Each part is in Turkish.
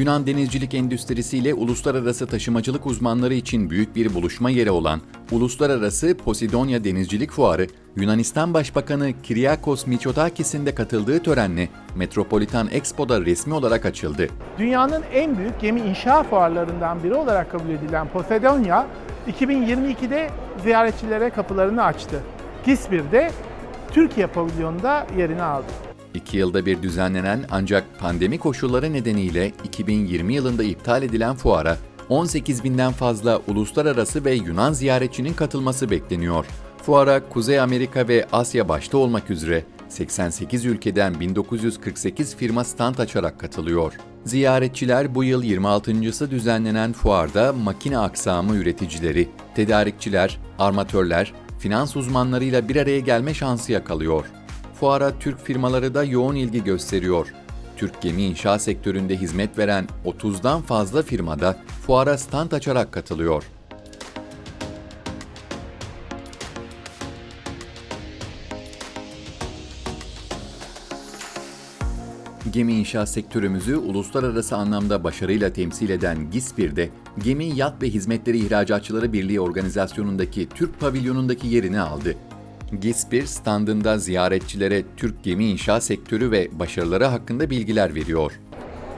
Yunan denizcilik endüstrisiyle uluslararası taşımacılık uzmanları için büyük bir buluşma yeri olan Uluslararası Posidonya Denizcilik Fuarı, Yunanistan Başbakanı Kyriakos Mitsotakis'in de katıldığı törenle Metropolitan Expo'da resmi olarak açıldı. Dünyanın en büyük gemi inşa fuarlarından biri olarak kabul edilen Posidonia, 2022'de ziyaretçilere kapılarını açtı. GİS1'de Türkiye pavilyonunda yerini aldı. İki yılda bir düzenlenen ancak pandemi koşulları nedeniyle 2020 yılında iptal edilen fuara 18 binden fazla uluslararası ve Yunan ziyaretçinin katılması bekleniyor. Fuara Kuzey Amerika ve Asya başta olmak üzere 88 ülkeden 1948 firma stand açarak katılıyor. Ziyaretçiler bu yıl 26.sı düzenlenen fuarda makine aksamı üreticileri, tedarikçiler, armatörler, finans uzmanlarıyla bir araya gelme şansı yakalıyor. Fuara Türk firmaları da yoğun ilgi gösteriyor. Türk gemi inşa sektöründe hizmet veren 30'dan fazla firmada fuara stand açarak katılıyor. Gemi inşaat sektörümüzü uluslararası anlamda başarıyla temsil eden GİS1'de Gemi Yat ve Hizmetleri İhracatçıları Birliği organizasyonundaki Türk pavilyonundaki yerini aldı. GİS1 standında ziyaretçilere Türk gemi inşaat sektörü ve başarıları hakkında bilgiler veriyor.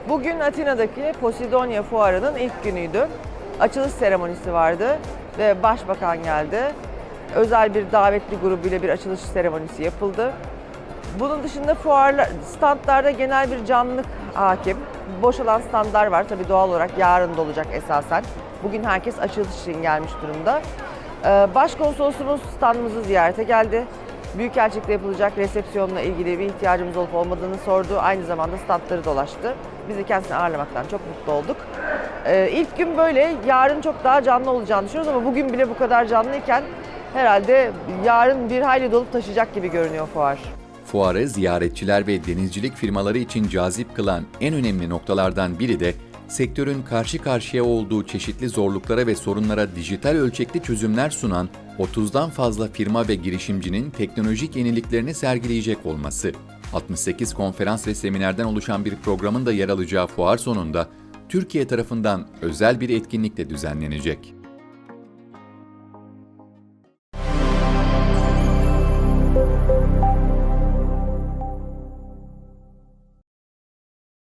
Bugün Atina'daki Posidonia Fuarı'nın ilk günüydü. Açılış seremonisi vardı ve başbakan geldi. Özel bir davetli grubuyla bir açılış seremonisi yapıldı. Bunun dışında fuarlar, standlarda genel bir canlılık hakim. Boşalan standlar var. Tabii doğal olarak yarın da olacak esasen. Bugün herkes açılış için gelmiş durumda. Ee, Başkonsolosumuz standımızı ziyarete geldi. Büyükelçilikte yapılacak resepsiyonla ilgili bir ihtiyacımız olup olmadığını sordu. Aynı zamanda standları dolaştı. Biz de kendisini ağırlamaktan çok mutlu olduk. Ee, ilk gün böyle, yarın çok daha canlı olacağını düşünüyoruz ama bugün bile bu kadar canlıyken herhalde yarın bir hayli dolup taşıyacak gibi görünüyor fuar. Fuarı ziyaretçiler ve denizcilik firmaları için cazip kılan en önemli noktalardan biri de sektörün karşı karşıya olduğu çeşitli zorluklara ve sorunlara dijital ölçekli çözümler sunan 30'dan fazla firma ve girişimcinin teknolojik yeniliklerini sergileyecek olması. 68 konferans ve seminerden oluşan bir programın da yer alacağı fuar sonunda Türkiye tarafından özel bir etkinlik de düzenlenecek.